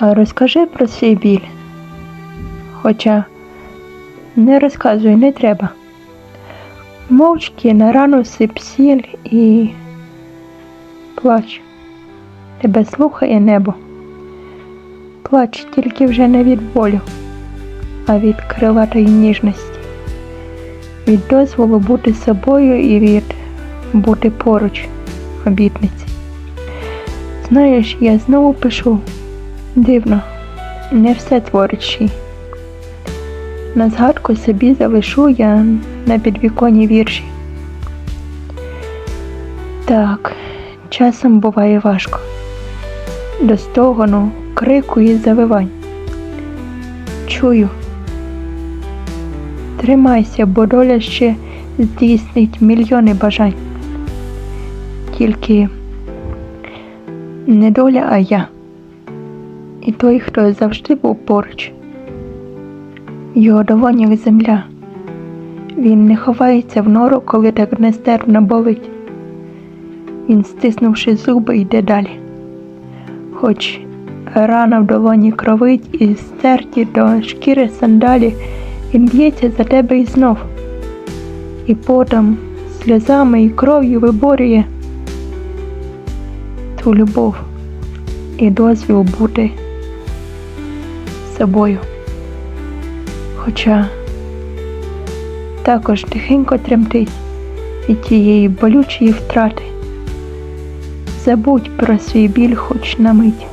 Розкажи про свій біль. Хоча не розказуй, не треба. Мовчки на рану сип сіль і плач. Тебе слухає небо. Плач тільки вже не від болю, а від крилатої ніжності, від дозволу бути собою і від бути поруч обітниці. Знаєш, я знову пишу. Дивно, не все творить ші. На згадку собі залишу я на підвіконні вірші. Так, часом буває важко. До стогону, крику і завивань. Чую. Тримайся, бо доля ще здійснить мільйони бажань. Тільки не доля, а я. І той, хто завжди був поруч. Його долонях земля. Він не ховається в нору, коли так нестерпно болить. Він, стиснувши зуби, йде далі. Хоч рана в долоні кровить і стерті до шкіри сандалі, він б'ється за тебе і знов. І потом, сльозами і кров'ю виборює ту любов і дозвіл бути собою. Хоча також тихенько тремтить від тієї болючої втрати. Забудь про свій біль хоч на мить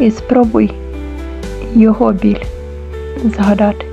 і спробуй його біль згадати.